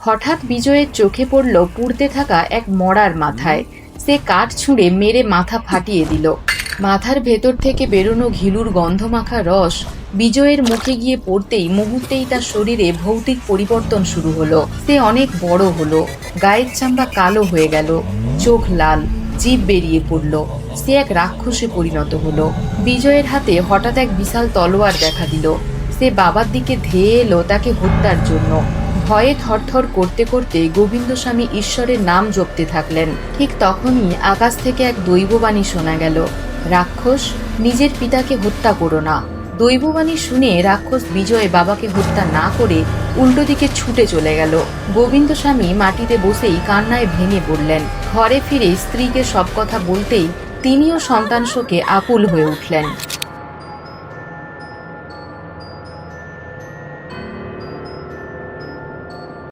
হঠাৎ বিজয়ের চোখে পড়ল পুড়তে থাকা এক মরার মাথায়। সে কাঠ ছুঁড়ে মেরে মাথা ফাটিয়ে দিল। মাথার ভেতর থেকে বেরোনো ঘিলুর গন্ধমাখা রস বিজয়ের মুখে গিয়ে পড়তেই মুহূর্তেই তার শরীরে ভৌতিক পরিবর্তন শুরু হলো। সে অনেক বড় হলো, গায়ের চামড়া কালো হয়ে গেল, চোখ লাল, জিভ বেরিয়ে পড়ল। সে এক রাক্ষসে পরিণত হলো। বিজয়ের হাতে হঠাৎ এক বিশাল তলোয়ার দেখা দিল। সে বাবার দিকে ধেয়ে এলো তাকে হত্যার জন্য। ভয়ে থরথর করতে করতে গোবিন্দ স্বামী ঈশ্বরের নাম জপতে থাকলেন। ঠিক তখনই আকাশ থেকে এক দৈববাণী শোনা গেল। রাক্ষস, নিজের পিতাকে হত্যা করো না। দৈববাণী শুনে রাক্ষস বিজয় বাবাকে হত্যা না করে উল্টো দিকে ছুটে চলে গেল। গোবিন্দ স্বামী মাটিতে বসেই কান্নায় ভেঙে পড়লেন। ঘরে ফিরে স্ত্রীকে সব কথা বলতেই তিনিও সন্তান শোকে আকুল হয়ে উঠলেন।